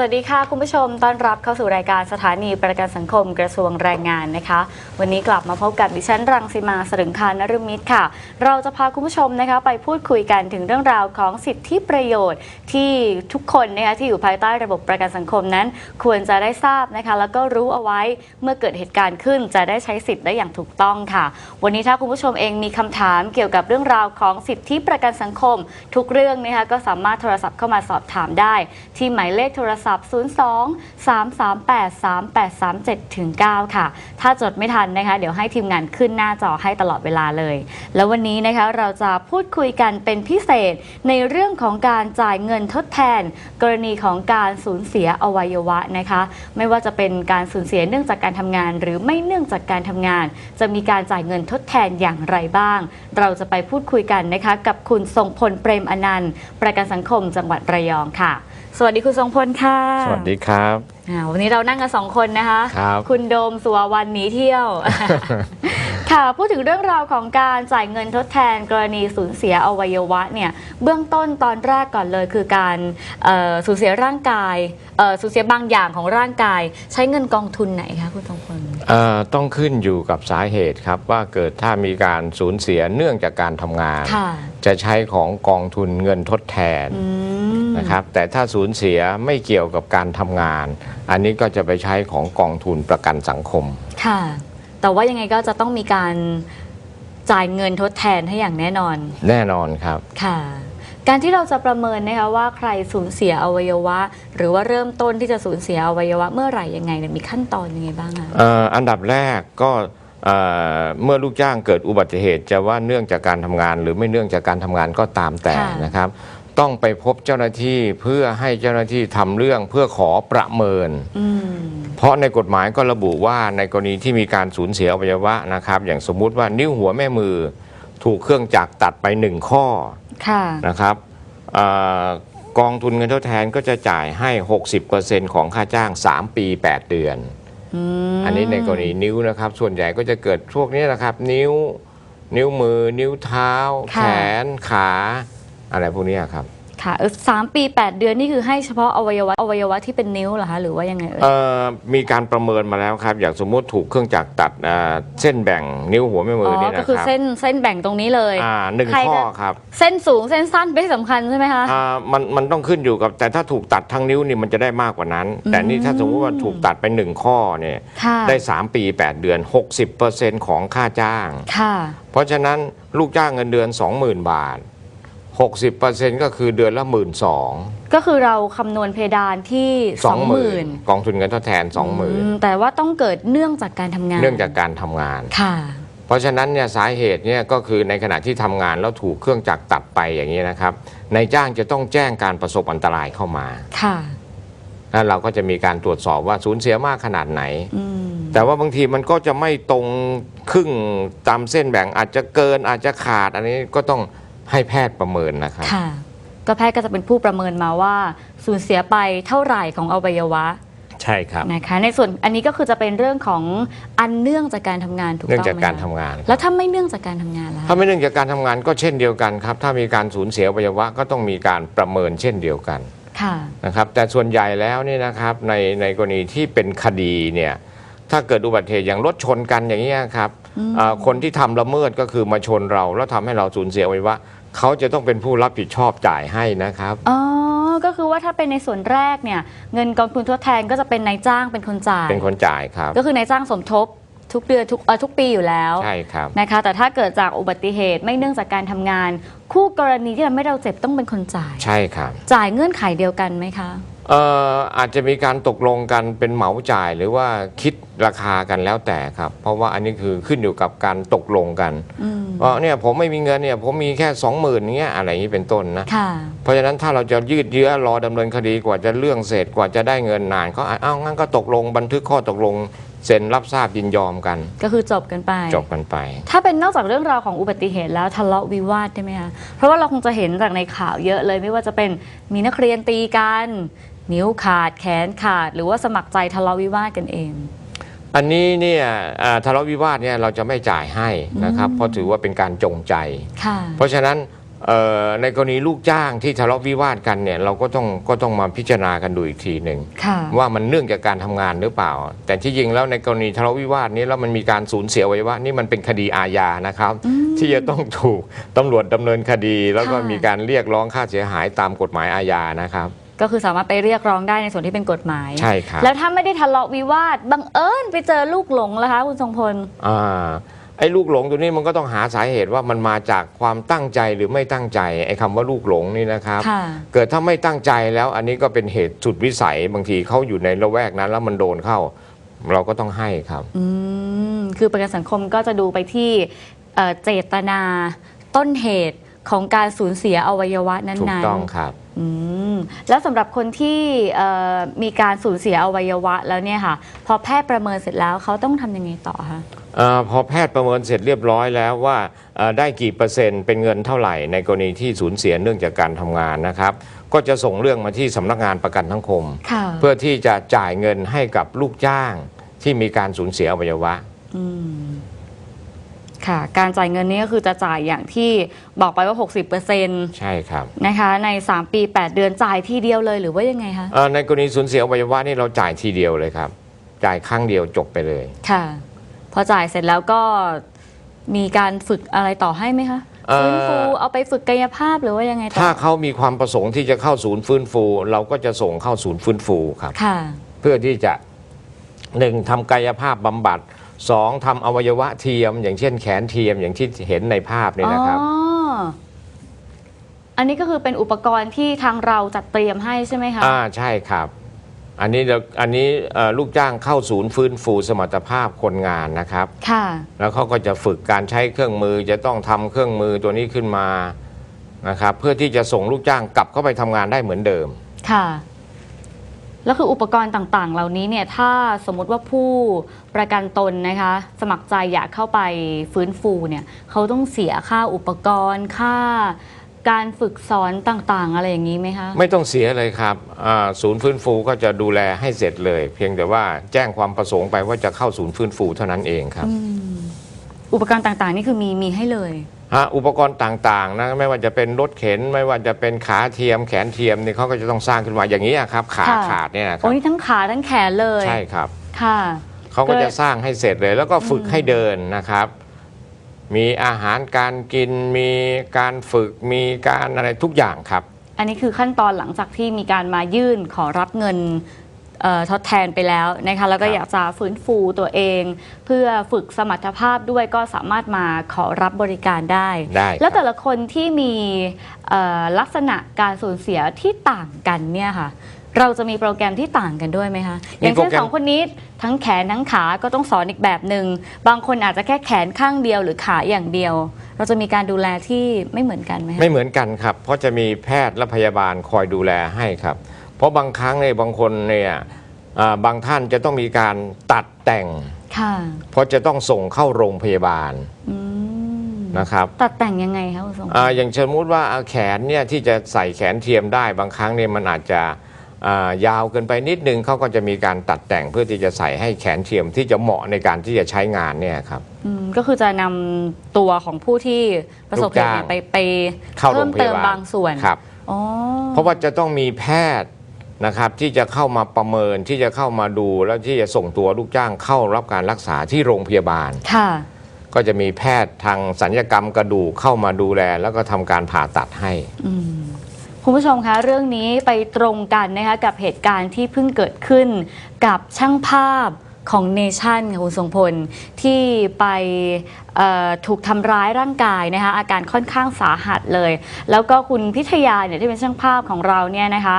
สวัสดีค่ะ คุณผู้ชมต้อนรับเข้าสู่รายการสถานีประกันสังคมกระทรวงแรงงานนะคะ วันนี้กลับมาพบกับดิฉันรังสิมาสรึงคานรมิตรค่ะ เราจะพาคุณผู้ชมนะคะไปพูดคุยกันถึงเรื่องราวของสิทธิประโยชน์ ที่ทุกคนนะคะที่อยู่ภายใต้ระบบประกันสังคมนั้น ควรจะได้ทราบนะคะ แล้วก็รู้เอาไว้เมื่อเกิดเหตุการณ์ขึ้น จะได้ใช้สิทธิ์ได้อย่างถูกต้องค่ะ วันนี้ถ้าคุณผู้ชมเองมีคำถามเกี่ยวกับเรื่องราวของสิทธิประกันสังคม ทุกเรื่องนะคะก็สามารถโทรศัพท์เข้ามาสอบถามได้ ที่หมายเลขโทรศัพท์02 338 3837ถึง9ค่ะ ถ้าจดไม่ทันนะคะ เดี๋ยวให้ทีมงานขึ้นหน้าจอให้ตลอดเวลาเลย แล้ววันนี้นะคะเราจะพูดคุยกันเป็นพิเศษในเรื่องของการจ่ายเงินทดแทน กรณีของการสูญเสียอวัยวะนะคะ ไม่ว่าจะเป็นการสูญเสียเนื่องจากการทำงาน หรือไม่เนื่องจากการทำงาน จะมีการจ่ายเงินทดแทนอย่างไรบ้าง เราจะไปพูดคุยกันนะคะกับคุณทรงพลเปรมอนันต์ประกันสังคมจังหวัดระยองค่ะ สวัสดีคุณทรงพลค่ะ สวัสดีครับอ่าวันนี้เรานั่งกันสองคนนะคะครับ ณโดมสุวรรณหนีเที่ยว ค่ะพูดถึงเรื่องราวของการจ่ายเงินทดแทนกรณีสูญเสียอวัยวะเนี่ยเบื้องต้นตอนแรกก่อนเลยคือการเอ่อสูญเสียร่างกายเอ่อสูญเสียบางอย่างของร่างกาย ใช้เงินกองทุนไหนคะคุณทรงพลเอ่อต้องขึ้นอยู่กับสาเหตุครับว่าเกิดถ้ามีการสูญเสียเนื่องจากการทำงานค่ะจะใช้ของกองทุนเงินทดแทนอืมนะครับแต่ถ้าสูญเสียไม่เกี่ยวกับการทำงาน อันนี้ก็จะไปใช้ของกองทุนประกันสังคมค่ะ แต่ว่ายังไงก็จะต้องมีการจ่ายเงินทดแทนให้อย่างแน่นอน แน่นอนครับ ค่ะ การที่เราจะประเมินนะคะว่าใครสูญเสียอวัยวะ หรือว่าเริ่มต้นที่จะสูญเสียอวัยวะเมื่อไหร่ยังไงเนี่ยมีขั้นตอนยังไงบ้างอะเอ่ออันดับแรกก็เอ่อเมื่อลูกจ้างเกิดอุบัติเหตุจะว่าเนื่องจากการทำงาน หรือไม่เนื่องจากการทำงานก็ตามแต่นะครับ ต้องไปพบเจ้าหน้าที่เพื่อให้เจ้าหน้าที่ทำเรื่องเพื่อขอประเมิน อืม เพราะในกฎหมายก็ระบุว่าในกรณีที่มีการสูญเสียอวัยวะนะครับ อย่างสมมุติว่านิ้วหัวแม่มือ ถูกเครื่องจักรตัดไปหนึ่งข้อค่ะ นะครับเออกองทุนเงินทดแทนก็จะจ่ายให้ 60%ของค่าจ้าง 3 ปี 8 เดือนอืมอันนี้ในกรณีนิ้วนะครับ ส่วนใหญ่ก็จะเกิดพวกนี้นะครับ นิ้ว นิ้วมือ นิ้วเท้าแขน ขา อะไรพวกนี้ครับค่ะเออสามปีแปดเดือนนี่คือให้เฉพาะอวัยวะอวัยวะที่เป็นนิ้วเหรอคะหรือว่ายังไงเอ่ยเอ่อมีการประเมินมาแล้วครับ อย่างสมมุติถูกเครื่องจักรตัดอ่าเส้นแบ่งนิ้วหัวแม่มือ๋ออนี่ก็นะคือครับเส้นเส้นแบ่งตรงนี้เลยอ่าหนึ่งใครข้อจะครับ เส้นสูงเส้นสั้นไม่สำคัญใช่ไหมคะอ่ามันมันต้องขึ้นอยู่กับแต่ถ้าถูกตัดทั้งนิ้วนี่มันจะได้มากกว่านั้น แต่นี่ถ้าสมมติว่าถูกตัดไปหนึ่งข้อเนี่ยค่ะได้ 3 ปี 8 เดือน 60%ของค่าจ้างค่ะเพราะฉะนั้นลูกจ้างเงินเดือน 20,000 บาท 60%ก็คือเดือนละ1 2 0 0 0ก็คือเราคำนวณเพดานที่สองหมื่นกองทุนเงินทดแทน20,000แต่ว่าต้องเกิดเนื่องจากการทำงาน เนื่องจากการทำงานค่ะ เพราะฉะนั้นเนี่ยสาเหตุเนี่ยก็คือในขณะที่ทำงานแล้วถูกเครื่องจักรตัดไปอย่างนี้นะครับนายจ้างจะต้องแจ้งการประสบอันตรายเข้ามาค่ะแล้วเราก็จะมีการตรวจสอบว่าสูญเสียมากขนาดไหนอืมแต่ว่าบางทีมันก็จะไม่ตรงครึ่งตามเส้นแบ่งอาจจะเกินอาจจะขาดอันนี้ก็ต้อง ให้แพทย์ประเมินนะครับค่ะ ก็แพทย์ก็จะเป็นผู้ประเมินมาว่า สูญเสียไปเท่าไหร่ของอวัยวะใช่ครับนะคะ ในส่วนอันนี้ก็คือจะเป็นเรื่องของอันเนื่องจากการทำงานถูกต้องเนื่องจากไหมการคะทำงาน แล้วถ้าไม่เนื่องจากการทำงานล่ะถ้าไม่เนื่องจากการทำงานก็เช่นเดียวกันครับ ถ้ามีการสูญเสียอวัยวะก็ต้องมีการประเมินเช่นเดียวกันค่ะนะครับ แต่ส่วนใหญ่แล้วนี่นะครับในในกรณีที่เป็นคดีเนี่ยถ้าเกิดอุบัติเหตุอย่างรถชนกันอย่างนี้ยครับอ่าคนที่ทำละเมิดก็คือมาชนเราแล้วทำให้เราสูญเสียอวัยวะ เขาจะต้องเป็นผู้รับผิดชอบจ่ายให้นะครับ อ๋อ ก็คือว่าถ้าเป็นในส่วนแรกเนี่ยเงินกองทุนทดแทนก็จะเป็นนายจ้างเป็นคนจ่าย เป็นคนจ่ายครับ ก็คือนายจ้างสมทบทุกเดือนทุกเอ่อทุกปีอยู่แล้วใช่ครับ นะคะ แต่ถ้าเกิดจากอุบัติเหตุไม่เนื่องจากการทำงาน คู่กรณีที่ทำให้เราเจ็บต้องเป็นคนจ่าย ใช่ครับ จ่ายเงื่อนไขเดียวกันไหมคะ เอ่ออาจจะมีการตกลงกันเป็นเหมาจ่ายหรือว่าคิดราคากันแล้วแต่ครับ เพราะว่าอันนี้คือขึ้นอยู่กับการตกลงกันอืมว่าเนี่ยผมไม่มีเงินเนี่ยผมมีแค่สองหมื่นเงี้ยอะไรอย่างนี้เป็นต้นนะ ค่ะ เพราะฉะนั้นถ้าเราจะยืดเยื้อรอดำเนินคดีกว่าจะเรื่องเสร็จกว่าจะได้เงินนานเขาอาจอ้าวงั้นก็ตกลงบันทึกข้อตกลง เซ็นรับทราบยินยอมกัน ก็คือจบกันไป จบกันไป ถ้าเป็นนอกจากเรื่องราวของอุบัติเหตุแล้วทะเลาะวิวาทได้ไหมคะเพราะว่าเราคงจะเห็นจากในข่าวเยอะเลย ไม่ว่าจะเป็นมีนักเรียนตีกัน นิ้วขาดแขนขาด หรือว่าสมัครใจทะเลาะวิวาทกันเอง อันนี้เนี่ยอ่าทะเลาะวิวาทเนี่ยเราจะไม่จ่ายให้นะครับ เพราะถือว่าเป็นการจงใจ ค่ะ เพราะฉะนั้นเอ่อ ในกรณีลูกจ้างที่ทะเลาะวิวาทกันเนี่ยเราก็ต้องก็ต้องมาพิจารณากันดูอีกทีหนึ่งค่ะว่ามันเนื่องจากการทำงานหรือเปล่า แต่ที่จริงแล้วในกรณีทะเลาะวิวาทนี้แล้วมันมีการสูญเสียอวัยวะนี่มันเป็นคดีอาญานะครับ ที่จะต้องถูกตำรวจดำเนินคดี แล้วก็ค่ะมีการเรียกร้องค่าเสียหายตามกฎหมายอาญานะครับก็คือสามารถไปเรียกร้องได้ในส่วนที่เป็นกฎหมาย ใช่ครับ แล้วถ้าไม่ได้ทะเลาะวิวาท บังเอิญไปเจอลูกหลงแล้วคะ คุณทรงพล อ่า ไอ้ลูกหลงตัวนี้มันก็ต้องหาสาเหตุว่ามันมาจากความตั้งใจหรือไม่ตั้งใจไอ้คำว่าลูกหลงนี่นะครับ ค่ะ เกิดถ้าไม่ตั้งใจแล้วอันนี้ก็เป็นเหตุสุดวิสัยบางทีเขาอยู่ในละแวกนั้น แล้วมันโดนเข้า เราก็ต้องให้ครับ อืมคือประกันสังคมก็จะดูไปที่เอ่อเจตนา ต้นเหตุของการสูญเสียอวัยวะนั้นถูกๆต้องครับ อืมแล้วสำหรับคนที่เอ่อมีการสูญเสียอวัยวะแล้วเนี่ยค่ะ พอแพทย์ประเมินเสร็จแล้วเขาต้องทำยังไงต่อคะเออพอแพทย์ประเมินเสร็จเรียบร้อยแล้วว่าเอ่อได้กี่เปอร์เซ็นต์เป็นเงินเท่าไหร่ ในกรณีที่สูญเสียเนื่องจากการทำงานนะครับ ก็จะส่งเรื่องมาที่สำนักงานประกันสังคมค่ะเพื่อที่จะจ่ายเงินให้กับลูกจ้างที่มีการสูญเสียอวัยวะอืมค่ะการจ่ายเงินนี้ก็คือจะจ่ายอย่างที่บอกไปว่า 60%ใช่ครับนะคะใน 3 ปี 8 เดือนจ่ายทีเดียวเลยหรือว่ายังไงคะเอ่อในกรณีสูญเสียอวัยวะนี่เราจ่ายทีเดียวเลยครับ จ่ายครั้งเดียวจบไปเลยค่ะพ อจ่ายเสร็จแล้วก็มีการฝึกอะไรต่อให้ไหมคะเอ่อฟื้นฟูเอาไปฝึกกายภาพหรือว่ายังไงต่อถ้าเขามีความประสงค์ที่จะเข้าศูนย์ฟื้นฟู เราก็จะส่งเข้าศูนย์ฟื้นฟูครับค่ะเพื่อที่จะหนึ่งทำกายภาพบำบัดสองทำอวัยวะเทียม อย่างเช่นแขนเทียมอย่างที่เห็นในภาพนี่นะครับอ๋ออันนี้ก็คือเป็นอุปกรณ์ที่ทางเราจัดเตรียมให้ใช่ไหมคะอ่าใช่ครับ อันนี้เราอันนี้เอ่อลูกจ้างเข้าศูนย์ฟื้นฟูสมรรถภาพคนงานนะครับ ค่ะ แล้วเขาก็จะฝึกการใช้เครื่องมือจะต้องทำเครื่องมือตัวนี้ขึ้นมานะครับเพื่อที่จะส่งลูกจ้างกลับเข้าไปทำงานได้เหมือนเดิม ค่ะ แล้วคืออุปกรณ์ต่างๆ เหล่านี้เนี่ยถ้าสมมติว่าผู้ประกันตนนะคะ สมัครใจอยากเข้าไปฟื้นฟูเนี่ยเขาต้องเสียค่าอุปกรณ์ค่า การฝึกสอนต่างๆ อะไรอย่างนี้ไหมคะ ไม่ต้องเสียเลยครับอ่าศูนย์ฟื้นฟูก็จะดูแลให้เสร็จเลย เพียงแต่ว่าแจ้งความประสงค์ไปว่าจะเข้าศูนย์ฟื้นฟูเท่านั้นเองครับ อืมอุปกรณ์ต่างๆ นี่คือมีมีให้เลย ฮะอุปกรณ์ต่างๆนะไม่ว่าจะเป็นรถเข็น ไม่ว่าจะเป็นขาเทียมแขนเทียมนี่เขาก็จะต้องสร้างขึ้นมาอย่างนี้อะครับ ขาค่ะ ขาดเนี่ยนะคโอ้รับนี่ทั้งขาทั้งแขนเลยใช่ครับ ค่ะ เขาก็ก็จะสร้างให้เสร็จเลย แล้วก็ฝึกให้เดินนะครับ มีอาหารการกิน มีการฝึก มีการอะไรทุกอย่างครับ อันนี้คือขั้นตอนหลังจากที่มีการมายื่นขอรับเงินเอ่อทดแทนไปแล้วนะคะแล้วก็ครับอยากจะฟื้นฟูตัวเอง เพื่อฝึกสมรรถภาพด้วยก็สามารถมาขอรับบริการได้ได้แล้วคแต่รับละคนที่มีเอ่อลักษณะการสูญเสียที่ต่างกันเนี่ยค่ะ เราจะมีโปรแกรมที่ต่างกันด้วยไหมคะ อย่างเช่นสองคนนี้ทั้งแขนทั้งขาก็ต้องสอนอีกแบบหนึ่งบางคนอาจจะแค่แขนข้างเดียวหรือขาอย่างเดียว เราจะมีการดูแลที่ไม่เหมือนกันไหมคะไม่เหมือนกันครับ เพราะจะมีแพทย์และพยาบาลคอยดูแลให้ครับ เพราะบางครั้งเนี่ยบางคนเนี่ยอ่าบางท่านจะต้องมีการตัดแต่งค่ะเพราะจะต้องส่งเข้าโรงพยาบาลอืมนะครับตัดแต่งยังไงคะคุณสมอาอย่างสมมุติว่าเอาแขนเนี่ยที่จะใส่แขนเทียมได้บางครั้งเนี่ยมันอาจจะอ่า ยาวเกินไปนิดนึงเขาก็จะมีการตัดแต่งเพื่อที่จะใส่ให้แขนเทียมที่จะเหมาะในการที่จะใช้งานเนี่ยครับอืมก็คือจะนำตัวของผู้ที่ประสบเหตุเนี่ยลูกจ้างไปไปเข้าโรเพิ่มงพเติยามบาลบางส่วนครับอ๋อเพราะว่าจะต้องมีแพทย์นะครับที่จะเข้ามาประเมินที่จะเข้ามาดูแล้วที่จะส่งตัวลูกจ้างเข้ารับการรักษาที่โรงพยาบาลค่ะก็จะมีแพทย์ทางสัญญกรรมกระดูกเข้ามาดูแล แล้วก็ทำการผ่าตัดให้อืม คุณผู้ชมคะเรื่องนี้ไปตรงกันนะคะกับเหตุการณ์ที่เพิ่งเกิดขึ้นกับช่างภาพของเนชั่นค่ะคุณทรงพล ที่ไป ถูกทำร้ายร่างกายนะคะอาการค่อนข้างสาหัสเลย แล้วก็คุณพิทยาเนี่ยที่เป็นช่างภาพของเราเนี่ยนะคะ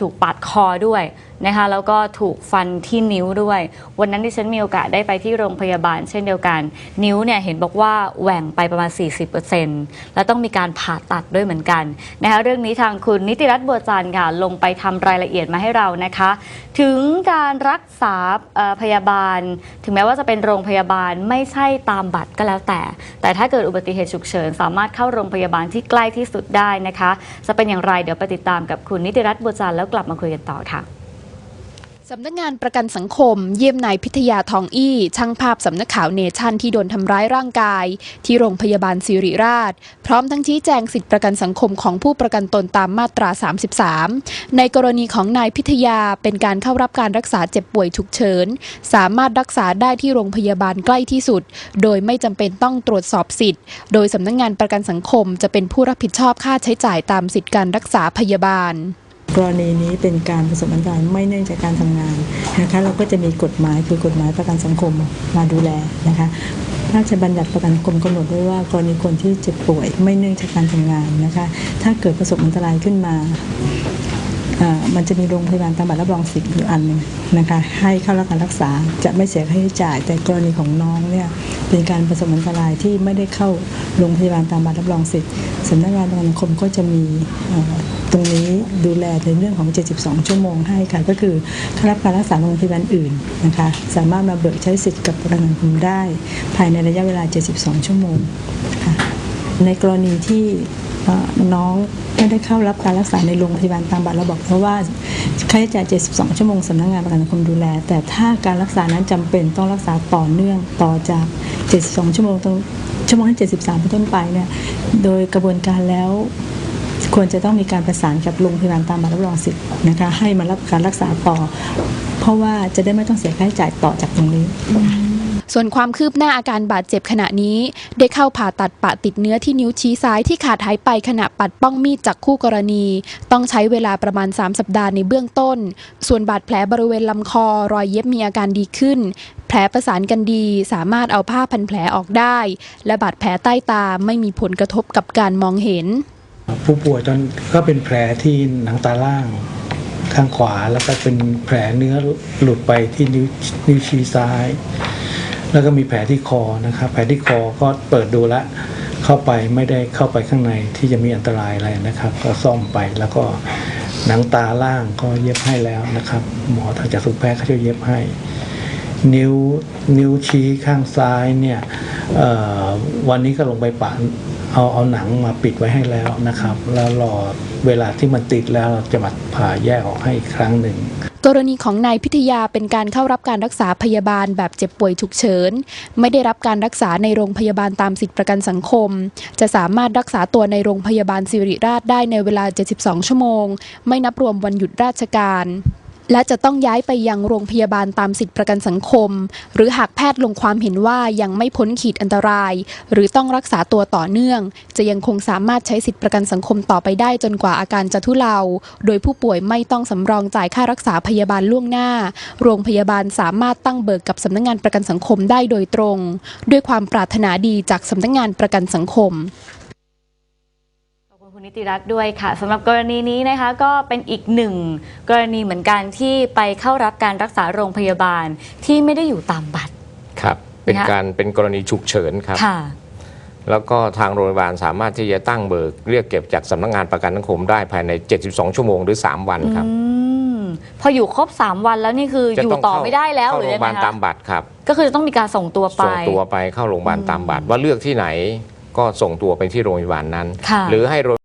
ถูกปาดคอด้วยนะคะแล้วก็ถูกฟันที่นิ้วด้วย วันนั้นที่ฉันมีโอกาสได้ไปที่โรงพยาบาล เช่นเดียวกัน นิ้วเนี่ยเห็นบอกว่าแหว่งไปประมาณ 40%แล้วต้องมีการผ่าตัดด้วยเหมือนกันนะคะเรื่องนี้ทางคุณนิติรัตน์บัวจันทร์ค่ะลงไปทำรายละเอียดมาให้เรานะคะ ถึงการรักษาพยาบาล ถึงแม้ว่าจะเป็นโรงพยาบาลไม่ใช่ตามบัตรก็แล้วแต่ แต่ถ้าเกิดอุบัติเหตุฉุกเฉิน สามารถเข้าโรงพยาบาลที่ใกล้ที่สุดได้นะคะ จะเป็นอย่างไรเดี๋ยวไปติดตามกับคุณนิติรัตน์บัวจันทร์แล้วกลับมาคุยกันต่อค่ะ สำนักงานประกันสังคม เยี่ยมนายพิทยาทองอี้ ช่างภาพสำนักข่าวเนชั่นที่โดนทำร้ายร่างกาย ที่โรงพยาบาลสิริราช พร้อมทั้งชี้แจงสิทธิประกันสังคมของผู้ประกันตนตามมาตรา 33 ในกรณีของนายพิทยาเป็นการเข้ารับการรักษาเจ็บป่วยฉุกเฉิน สามารถรักษาได้ที่โรงพยาบาลใกล้ที่สุด โดยไม่จำเป็นต้องตรวจสอบสิทธิ์ โดยสำนักงานประกันสังคมจะเป็นผู้รับผิดชอบค่าใช้จ่ายตามสิทธิการรักษาพยาบาล กรณีนี้เป็นการประสบอันตรายไม่เนื่องจากการทำงานนะคะเราก็จะมีกฎหมายคือกฎหมายประกันสังคมมาดูแลนะคะพระราชบัญญัติประกันสังคมกำหนดไว้ว่ากรณีคนที่เจ็บป่วยไม่เนื่องจากการทำงานนะคะถ้าเกิดประสบอันตรายขึ้นมา มันจะมีโรงพยาบาลตามบัตรรับรองสิทธิ์อยู่อันหนึงนะคะให้เข้ารับการรักษาจะไม่เสียค่าใช้จ่าย แต่กรณีของน้องเนี่ยเป็นการประสบอันตรายที่ไม่ได้เข้าโรงพยาบาลตามบัตรรับรองสิทธิ์สำนักงานประกันสังคมก็จะมีตรงนี้ดูแลในเรื่องของ 72 ชั่วโมงให้ค่ะ ก็คือถ้ารับการรักษาโรงพยาบาลอื่นนะคะ สามารถมาเบิกใช้สิทธิ์กับประกันสังคมได้ ภายในระยะเวลา 72 ชั่วโมงค่ะในกรณีที่ น้องไม่ได้เข้ารับการรักษาในโรงพยาบาลตามบัตรเราบอกเพราะว่าค่าใช้จ่าย 72 ชั่วโมงสำนักงานประกันสังคมดูแล แต่ถ้าการรักษานั้นจำเป็นต้องรักษาต่อเนื่องต่อจาก 72 ชั่วโมงตรงชั่วโมงที่73เป็นต้นไปเนี่ยโดยกระบวนการแล้วควรจะต้องมีการประสานกับโรงพยาบาลตามบัตรรับรองสิทธิ์นะคะให้มารับการรักษาต่อ เพราะว่าจะได้ไม่ต้องเสียค่าใช้จ่ายต่อจากตรงนี้ ส่วนความคืบหน้าอาการบาดเจ็บขณะนี้ ได้เข้าผ่าตัดปะติดเนื้อที่นิ้วชี้ซ้ายที่ขาดหายไปขณะปัดป้องมีดจากคู่กรณี ต้องใช้เวลาประมาณ 3 สัปดาห์ในเบื้องต้น ส่วนบาดแผลบริเวณลำคอรอยเย็บมีอาการดีขึ้น แผลประสานกันดี สามารถเอาผ้าพันแผลออกได้ และบาดแผลใต้ตาไม่มีผลกระทบกับการมองเห็น ผู้ป่วยตอนก็เป็นแผลที่หนังตาล่างข้างขวาแล้วก็เป็นแผลเนื้อหลุดไปที่นิ้วนิ้วชี้ซ้าย แล้วก็มีแผลที่คอนะครับแผลที่คอก็เปิดดูแล้วเข้าไปไม่ได้เข้าไปข้างในที่จะมีอันตรายอะไรนะครับ ก็ซ่อมไปแล้วก็หนังตาล่างก็เย็บให้แล้วนะครับ หมอทางจากษุแพทย์เขาจะเย็บให้ นิ้วนิ้วชี้ข้างซ้ายเนี่ยวันนี้ก็ลงไปปะ เอาเอาหนังมาปิดไว้ให้แล้วนะครับ แล้วรอเวลาที่มันติดแล้วเราจะมาผ่าแยกออกให้อีกครั้งหนึ่งกรณีของนายพิทยาเป็นการเข้ารับการรักษาพยาบาลแบบเจ็บป่วยฉุกเฉิน ไม่ได้รับการรักษาในโรงพยาบาลตามสิทธิประกันสังคม จะสามารถรักษาตัวในโรงพยาบาลสิริราชได้ในเวลา 72 ชั่วโมง ไม่นับรวมวันหยุดราชการ และจะต้องย้ายไปยังโรงพยาบาลตามสิทธิประกันสังคม หรือหากแพทย์ลงความเห็นว่ายังไม่พ้นขีดอันตราย หรือต้องรักษาตัวต่อเนื่อง จะยังคงสามารถใช้สิทธิประกันสังคมต่อไปได้จนกว่าอาการจะทุเลา โดยผู้ป่วยไม่ต้องสำรองจ่ายค่ารักษาพยาบาลล่วงหน้า โรงพยาบาลสามารถตั้งเบิกกับสำนักงานประกันสังคมได้โดยตรง ด้วยความปรารถนาดีจากสำนักงานประกันสังคม คุณคุณนิติรัตน์ด้วยค่ะสำหรับกรณีนี้นะคะก็เป็นอีกหนึ่งกรณีเหมือนกันที่ไปเข้ารับการรักษาโรงพยาบาลที่ไม่ได้อยู่ตามบัตรครับ เป็นนะคะการเป็นกรณีฉุกเฉินครับค่ะ แล้วก็ทางโรงพยาบาลสามารถที่จะตั้งเบิก เรียกเก็บจากสำนักงานประกันสังคมได้ภายใน 72 ชั่วโมงหรือ 3 วันครับ อืมพออยู่ครบ 3 วันแล้วนี่คือจะอยู่ต้องต่อเข้าไม่ได้แล้วเข้าหรืโรองพยังยาบาลไงตามคะบัตรครับ ก็คือจะต้องมีการส่งตัวไป ส่งตัวไปเข้าโรงพยาบาลตามบัตรว่าเลือกที่ไหนก็ส่งตัวไปที่โรงพยาบาลนั้น ค่ะ หรือให้โรง